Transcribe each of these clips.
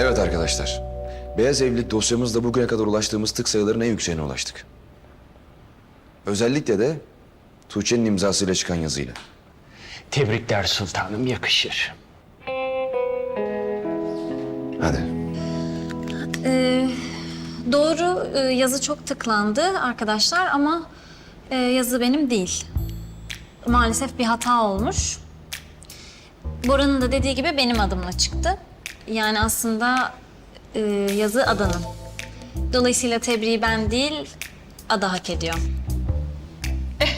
Evet arkadaşlar. Beyaz evlilik dosyamızda bugüne kadar ulaştığımız tık sayıların en yükseğine ulaştık. Özellikle de Tuğçe'nin imzasıyla çıkan yazıyla. Tebrikler sultanım yakışır. Hadi. Ee, doğru e, yazı çok tıklandı arkadaşlar ama e, yazı benim değil. Maalesef bir hata olmuş. Bora'nın da dediği gibi benim adımla çıktı. Yani aslında e, yazı Ada'nın. Dolayısıyla tebriği ben değil, Ada hak ediyor.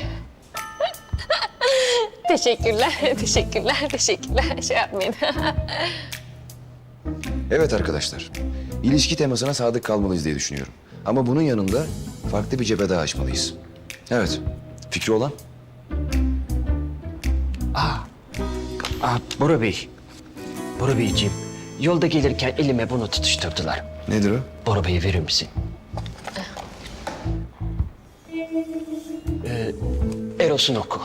Teşekkürler, teşekkürler, teşekkürler. Şey yapmayın. Evet arkadaşlar. İlişki temasına sadık kalmalıyız diye düşünüyorum. Ama bunun yanında farklı bir cephe daha açmalıyız. Evet. Fikri olan? Aa, Bora Bey. Bora Beyciğim, yolda gelirken elime bunu tutuşturdular. Nedir o? Bey'e verir misin? Ee, Eros'un oku.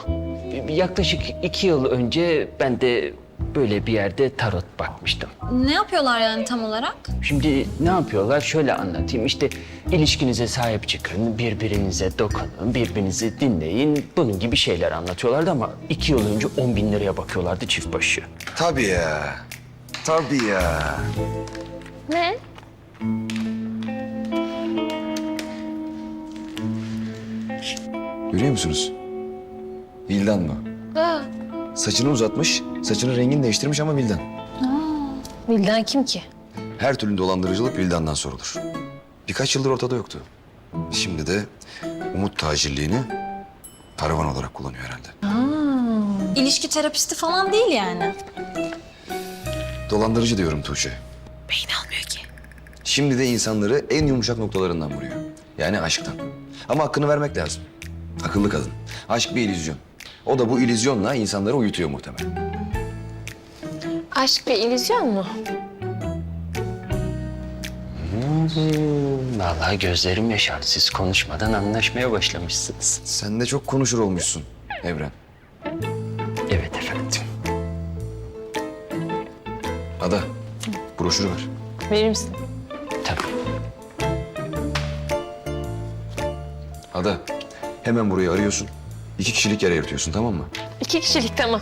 Yaklaşık iki yıl önce ben de böyle bir yerde tarot bakmıştım. Ne yapıyorlar yani tam olarak? Şimdi ne yapıyorlar? Şöyle anlatayım. İşte ilişkinize sahip çıkın, birbirinize dokunun, birbirinizi dinleyin. Bunun gibi şeyler anlatıyorlardı ama iki yıl önce 10 bin liraya bakıyorlardı çift başı. Tabii ya. Tabii ya. ne? Görüyor musunuz? Vildan mı? Aa, Saçını uzatmış, saçının rengini değiştirmiş ama Vildan. Vildan kim ki? Her türlü dolandırıcılık Vildan'dan sorulur. Birkaç yıldır ortada yoktu. Şimdi de umut tacirliğini paravan olarak kullanıyor herhalde. İlişki terapisti falan değil yani. Dolandırıcı diyorum Tuğçe. Beyin almıyor ki. Şimdi de insanları en yumuşak noktalarından vuruyor. Yani aşktan. Ama hakkını vermek lazım. Akıllı kadın. Aşk bir illüzyon. O da bu illüzyonla insanları uyutuyor muhtemelen. Aşk bir illüzyon mu? Hmm, vallahi gözlerim yaşardı. Siz konuşmadan anlaşmaya başlamışsınız. Sen de çok konuşur olmuşsun Evren. Broşürü ver. Verir misin? Tabii. Ada, hemen burayı arıyorsun. İki kişilik yer ayırtıyorsun tamam mı? İki kişilik tamam.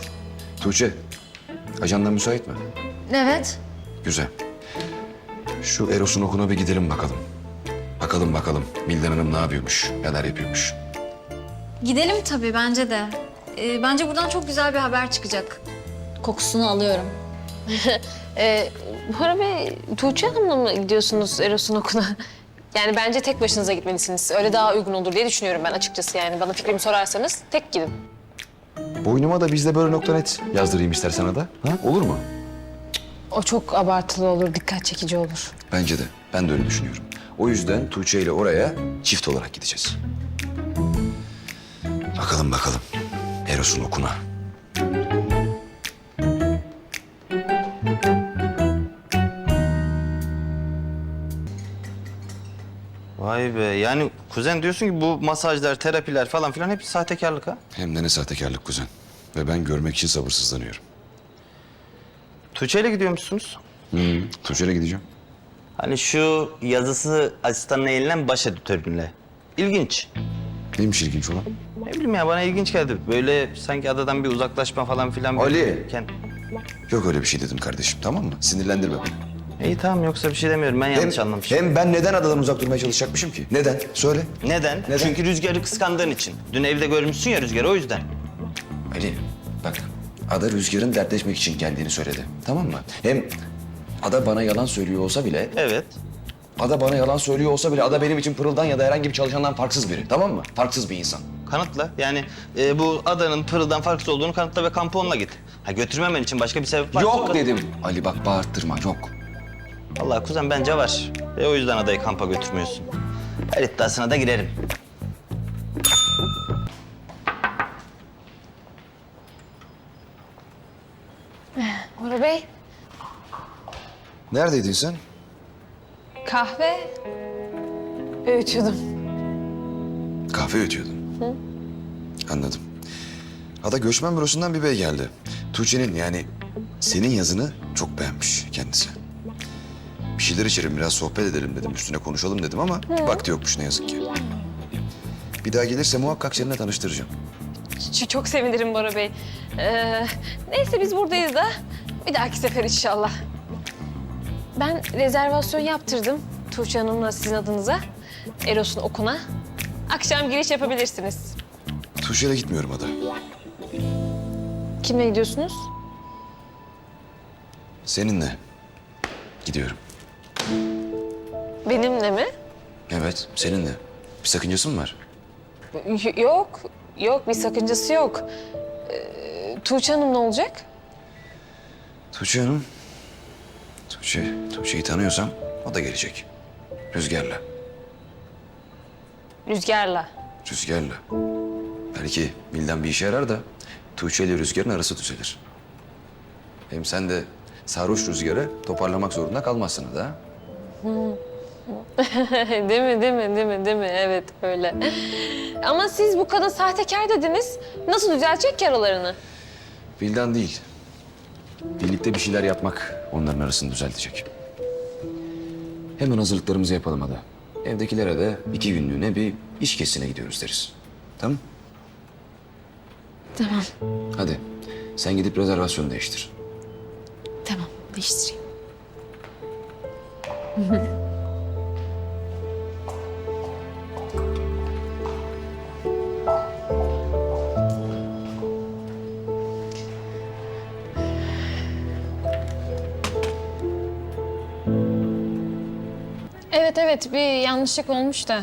Tuğçe, ajandan müsait mi? Evet. Güzel. Şu Eros'un okuna bir gidelim bakalım. Bakalım bakalım Bildan Hanım ne yapıyormuş, neler yapıyormuş. Gidelim tabii bence de. Ee, bence buradan çok güzel bir haber çıkacak. Kokusunu alıyorum. Ee, Bora Bey, Tuğçe Hanım'la mı gidiyorsunuz Eros'un okula? Yani bence tek başınıza gitmelisiniz. Öyle daha uygun olur diye düşünüyorum ben açıkçası yani. Bana fikrimi sorarsanız tek gidin. Boynuma da bizde böyle nokta net yazdırayım istersen Ada. Ha? Olur mu? O çok abartılı olur, dikkat çekici olur. Bence de. Ben de öyle düşünüyorum. O yüzden Tuğçe ile oraya çift olarak gideceğiz. Bakalım bakalım. Eros'un okuna. Yani kuzen diyorsun ki bu masajlar, terapiler falan filan hepsi sahtekarlık ha. Hem de ne sahtekarlık kuzen. Ve ben görmek için sabırsızlanıyorum. Tuğçe ile gidiyormuşsunuz. Hı, Tuğçe'yle gideceğim. Hani şu yazısı asistanın elinden baş editörünle. İlginç. Neymiş ilginç olan? Ne bileyim ya bana ilginç geldi. Böyle sanki adadan bir uzaklaşma falan filan. Ali! Yok öyle bir şey dedim kardeşim tamam mı? Sinirlendirme beni. İyi tamam yoksa bir şey demiyorum ben yanlış anlamışım. hem ben neden adadan uzak durmaya çalışacakmışım ki? Neden? Söyle. Neden? Neden? Çünkü Rüzgar'ı kıskandığın için. Dün evde görmüşsün ya Rüzgar'ı o yüzden. Ali bak Ada Rüzgar'ın dertleşmek için geldiğini söyledi. Tamam mı? Hem Ada bana yalan söylüyor olsa bile, Evet. Ada bana yalan söylüyor olsa bile Ada benim için Pırıl'dan ya da herhangi bir çalışandan farksız biri. Tamam mı? Farksız bir insan. Kanıtla. Yani e, bu adanın pırıldan farksız olduğunu kanıtla ve kamponla git. Ha götürmemen için başka bir sebep var. Yok dedim. Ali bak bağırttırma yok. Allah kuzen bence var. E, o yüzden adayı kampa götürmüyorsun. Her iddiasına da girerim. Bora Bey, Neredeydin sen? kahve öğütüyordum. Kahve ötüyordun. Anladım. Ada göçmen bürosundan bir bey geldi. Tuğçe'nin yani senin yazını çok beğenmiş kendisi. Bir şeyler içelim, biraz sohbet edelim dedim. Üstüne konuşalım dedim ama vakti yokmuş ne yazık ki. Bir daha gelirse muhakkak seninle tanıştıracağım. Ç- Çok sevinirim Bora Bey. Ee, neyse biz buradayız da bir dahaki sefer inşallah. Ben rezervasyon yaptırdım Tuğçe Hanım'la sizin adınıza. Eros'un okuna. Akşam giriş yapabilirsiniz. Tuğçe'yle gitmiyorum Ada. Kimle gidiyorsunuz? Seninle gidiyorum. Benimle mi? Evet, seninle. Bir sakıncası mı var? Y- yok, yok bir sakıncası yok. Ee, Tuğçe Hanım ne olacak? Tuğçe Hanım. Tuğçe, Tuğçe'yi tanıyorsam o da gelecek. Rüzgarla. Rüzgar'la. Rüzgarla. Belki Bildan bir işe yarar da Tuğçe ile Rüzgar'ın arası düzelir. Hem sen de sarhoş Rüzgar'ı toparlamak zorunda kalmazsın da. ha? değil mi, değil mi, değil mi, değil mi? Evet, öyle. Ama siz bu kadın sahtekar dediniz. Nasıl düzeltecek ki aralarını? Bildan değil. Birlikte bir şeyler yapmak onların arasını düzeltecek. Hemen hazırlıklarımızı yapalım Ada. Evdekilere de iki günlüğüne bir iş kesine gidiyoruz deriz. Tamam? Tamam, Hadi sen gidip rezervasyonu değiştir. tamam. Değiştireyim. Evet evet bir yanlışlık olmuş da.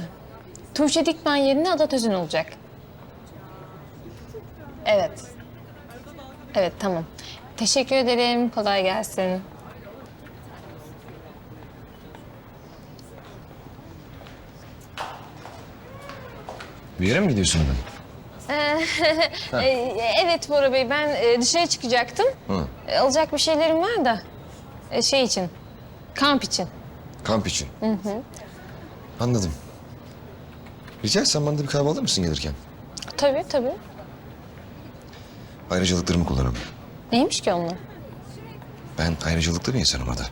Tuğçe Dikmen yerine Ada Tözün olacak. Evet. Evet tamam. Teşekkür ederim. Kolay gelsin. Bir yere mi gidiyorsun Ada? Ee, evet Bora Bey ben e, dışarı çıkacaktım. Hı. E, Alacak bir şeylerim var da e, şey için. Kamp için. Kamp için. Anladım. Rica etsem bana da bir kahve alır mısın gelirken? Tabii tabii. Ayrıcalıklarımı kullanırım. Neymiş ki onlar? Ben ayrıcalıklı bir insanım Ada.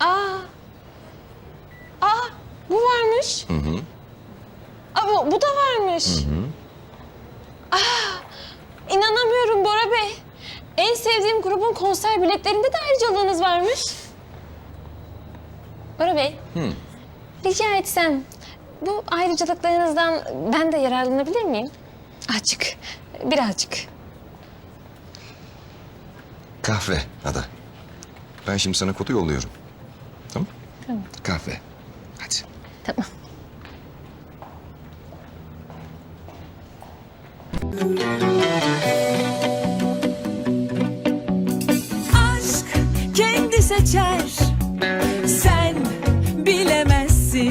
Aa. Aa bu varmış. Hı hı. Aa bu, bu da varmış. Hı hı. Aa inanamıyorum Bora Bey. En sevdiğim grubun konser biletlerinde de ayrıcalığınız varmış. Bora Bey. Rica etsem bu ayrıcalıklarınızdan ben de yararlanabilir miyim? Açık. Birazcık. Kahve Ada. Ben şimdi sana kodu yolluyorum. Tamam? Tamam. Kahve. Hadi. Tamam.